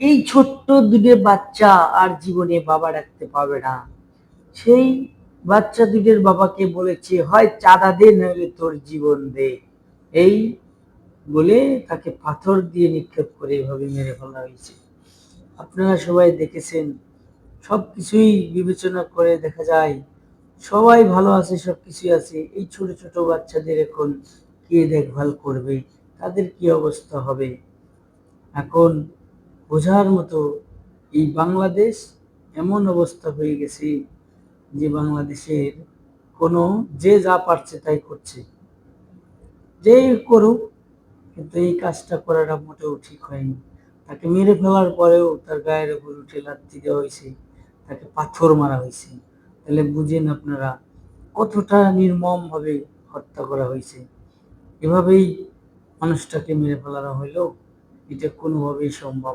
এই ছোট্ট দুটো বাচ্চা আর জীবনে বাবা রাখতে পারবে না। সেই বাচ্চা দুটোর বাবাকে বলেছে, হয় চাঁদা দে, নইলে তোর জীবন দে। এই বলে তাকে পাথর দিয়ে নিক্ষেপ করে এভাবে মেরে ফেলা হয়েছে। আপনারা সবাই দেখেছেন সব কিছুই বিবেচনা করে দেখা যায়, সবাই ভালো আছে সব কিছুই আছে। এই ছোট ছোট বাচ্চাদের এখন কে দেখভাল করবে? তাদের কি অবস্থা হবে? এখন বোঝার মতো এই বাংলাদেশ এমন অবস্থা হয়ে গেছে যে বাংলাদেশের কোনো যে যা পারছে তাই করছে। যেই করুক, কিন্তু এই কাজটা করাটা মোটেও ঠিক হয়নি। তাকে মেরে ফেলার পরেও তার গায়ের উপর উঠে লাথি দেওয়া হয়েছে, তাকে পাথর মারা হয়েছে। তাহলে বুঝেন আপনারা কতটা নির্মমভাবে হত্যা করা হয়েছে। এভাবেই মানুষটাকে মেরে ফেলানো হইল এটা কোনোভাবেই সম্ভব